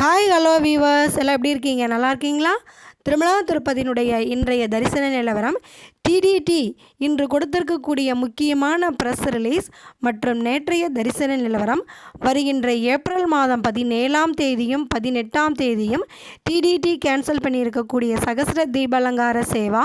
Hi hello viewers எல்லாம் எப்படி இருக்கீங்க? நல்லா இருக்கீங்களா? திருமலா திருப்பதியினுடைய இன்றைய தரிசன நிலவரம் டிடிடி இன்று கொடுத்திருக்கக்கூடிய முக்கியமான ப்ரெஸ் ரிலீஸ் மற்றும் நேற்றைய தரிசன நிலவரம். வருகின்ற ஏப்ரல் மாதம் பதினேழாம் தேதியும் பதினெட்டாம் தேதியும் டிடிடி கேன்சல் பண்ணியிருக்கக்கூடிய சகசிர தீபலங்கார சேவா.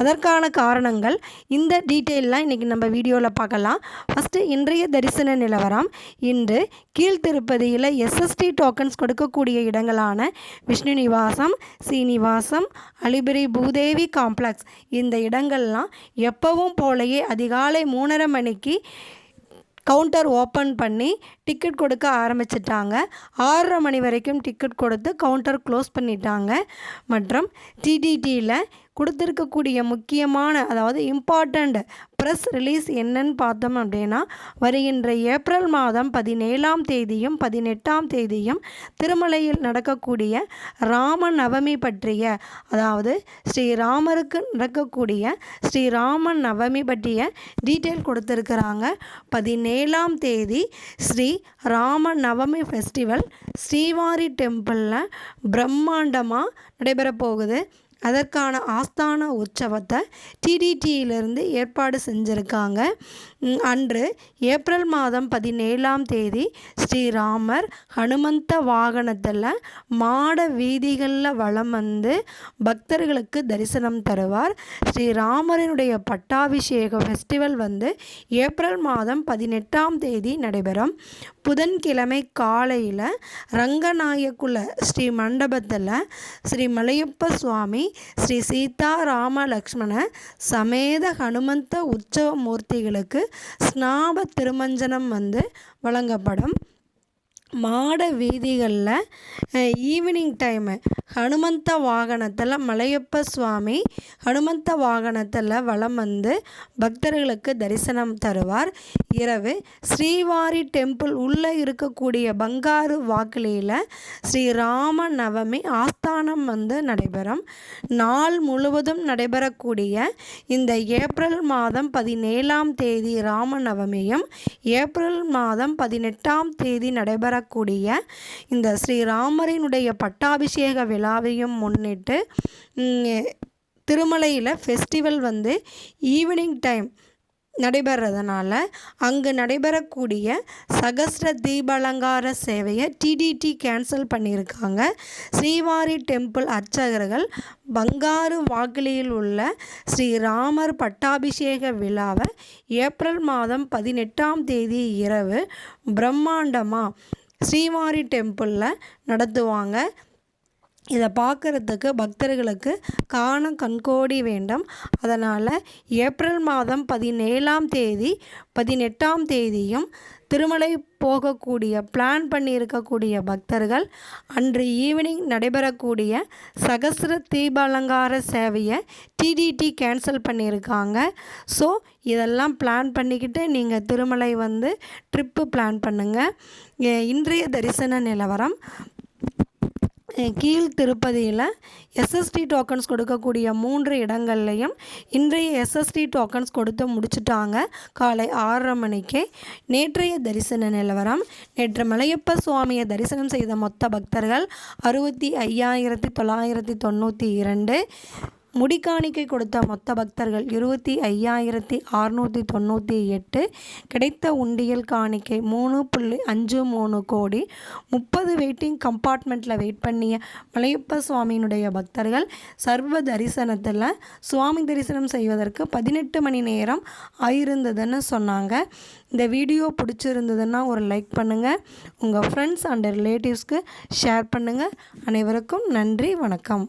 அதற்கான காரணங்கள் இந்த டீட்டெயிலெலாம் இன்றைக்கி நம்ம வீடியோவில் பார்க்கலாம். ஃபஸ்ட்டு இன்றைய தரிசன நிலவரம். இன்று கீழ்த்திருப்பதியில் எஸ்எஸ்டி டோக்கன்ஸ் கொடுக்கக்கூடிய இடங்களான விஷ்ணு நிவாசம் சீனிவாசம் அலிபிரி பூதேவி காம்ப்ளெக்ஸ். இந்த இடங்கள்லாம் எப்போவும் போலயே அதிகாலை மூணரை மணிக்கு கவுண்டர் ஓப்பன் பண்ணி டிக்கெட் கொடுக்க ஆரம்பிச்சிட்டாங்க. ஆறரை மணி வரைக்கும் டிக்கெட் கொடுத்து கவுண்டர் க்ளோஸ் பண்ணிட்டாங்க. மற்றும் டிடிடியில் கொடுத்துருக்கக்கூடிய முக்கியமான அதாவது இம்பார்ட்டண்ட் ப்ரெஸ் ரிலீஸ் என்னன்னு பார்த்தோம் அப்படின்னா வருகின்ற ஏப்ரல் மாதம் பதினேழாம் தேதியும் பதினெட்டாம் தேதியும் திருமலையில் நடக்கக்கூடிய ராம நவமி பற்றிய அதாவது ஸ்ரீராமருக்கு நடக்கக்கூடிய ஸ்ரீராம நவமி பற்றிய டீட்டெயில் கொடுத்துருக்குறாங்க. பதினேழாம் தேதி ஸ்ரீ ராம நவமி ஃபெஸ்டிவல் ஸ்ரீவாரி டெம்பிளில் பிரம்மாண்டமாக நடைபெறப் போகுது அதற்கான ஆஸ்தான உற்சவத்தை டிடிடியிலிருந்து ஏற்பாடு செஞ்சுருக்காங்க. அன்று ஏப்ரல் மாதம் பதினேழாம் தேதி ஸ்ரீராமர் ஹனுமந்த வாகனத்தில் மாட வீதிகளில் வலம் வந்து பக்தர்களுக்கு தரிசனம் தருவார். ஸ்ரீராமரினுடைய பட்டாபிஷேக ஃபெஸ்டிவல் வந்து ஏப்ரல் மாதம் பதினெட்டாம் தேதி நடைபெறும். புதன்கிழமை காலையில் ரங்கநாயக்குல ஸ்ரீ மண்டபத்தில் ஸ்ரீ மலையப்ப சுவாமி ஸ்ரீ சீதா ராம லக்ஷ்மண சமேத ஹனுமந்த உற்சவ மூர்த்திகளுக்கு ஸ்நாப திருமஞ்சனம் வந்து வழங்கப்படும். மாட வீதிகளில் ஈவினிங் டைமு ஹனுமந்த வாகனத்தில் மலையப்ப சுவாமி ஹனுமந்த வாகனத்தில் வலம் வந்து பக்தர்களுக்கு தரிசனம் தருவார். இரவு ஸ்ரீவாரி டெம்பிள் உள்ளே இருக்கக்கூடிய பங்காரு வாக்கிலியில் ஸ்ரீராம நவமி ஆஸ்தானம் வந்து நடைபெறும். நாள் முழுவதும் நடைபெறக்கூடிய இந்த ஏப்ரல் மாதம் பதினேழாம் தேதி ராம நவமியும் ஏப்ரல் மாதம் பதினெட்டாம் தேதி நடைபெறக்கூடிய இந்த ஸ்ரீராமரினுடைய பட்டாபிஷேக விழாவையும் முன்னிட்டு திருமலையில் ஃபெஸ்டிவல் வந்து ஈவினிங் டைம் நடைபெறதுனால அங்கு நடைபெறக்கூடிய சகஸ்ர தீபாலங்கார சேவையை டிடிடி கேன்சல் பண்ணியிருக்காங்க. ஸ்ரீவாரி டெம்பிள் அர்ச்சகர்கள் பங்காரு வாக்கிலியில் உள்ள ஸ்ரீராமர் பட்டாபிஷேக விழாவை ஏப்ரல் மாதம் பதினெட்டாம் தேதி இரவு பிரம்மாண்டமாக ஸ்ரீவாரி டெம்பிளில் நடத்துவாங்க. இதை பார்க்குறதுக்கு பக்தர்களுக்கு காண கண்கோடி வேண்டும். அதனால் ஏப்ரல் மாதம் பதினேழாம் தேதி பதினெட்டாம் தேதியும் திருமலை போகக்கூடிய பிளான் பண்ணியிருக்கக்கூடிய பக்தர்கள் அன்று ஈவினிங் நடைபெறக்கூடிய சகசிர தீபாலங்கார சேவையை டிடிடி கேன்சல் பண்ணியிருக்காங்க. ஸோ இதெல்லாம் பிளான் பண்ணிக்கிட்டு நீங்கள் திருமலை வந்து ட்ரிப்பு பிளான் பண்ணுங்கள் இன்றைய தரிசன நிலவரம் கீழ் திருப்பதியில் எஸ்எஸ்டி டோக்கன்ஸ் கொடுக்கக்கூடிய மூன்று இடங்கள்லையும் இன்றைய எஸ்எஸ்டி டோக்கன்ஸ் கொடுத்து முடிச்சுட்டாங்க. காலை ஆறரை மணிக்கு நேற்றைய தரிசன நிலவரம். நேற்று மலையப்ப சுவாமியை தரிசனம் செய்த மொத்த பக்தர்கள் அறுபத்தி ஐயாயிரத்தி தொள்ளாயிரத்தி தொண்ணூற்றி இரண்டு. முடிக்காணிக்கை கொடுத்த மொத்த பக்தர்கள் இருபத்தி ஐயாயிரத்தி அறுநூற்றி தொண்ணூற்றி எட்டு. கிடைத்த உண்டியல் காணிக்கை மூணு புள்ளி அஞ்சு மூணு கோடி. முப்பது வெயிட்டிங் கம்பார்ட்மெண்ட்டில் வெயிட் பண்ணிய மலையப்ப சுவாமியினுடைய பக்தர்கள் சர்வ தரிசனத்தில் சுவாமி தரிசனம் செய்வதற்கு பதினெட்டு மணி நேரம் ஆயிருந்ததுன்னு சொன்னாங்க. இந்த வீடியோ பிடிச்சிருந்ததுன்னா ஒரு லைக் பண்ணுங்கள் உங்கள் ஃப்ரெண்ட்ஸ் அண்ட் ரிலேட்டிவ்ஸ்க்கு ஷேர் பண்ணுங்கள் அனைவருக்கும் நன்றி வணக்கம்.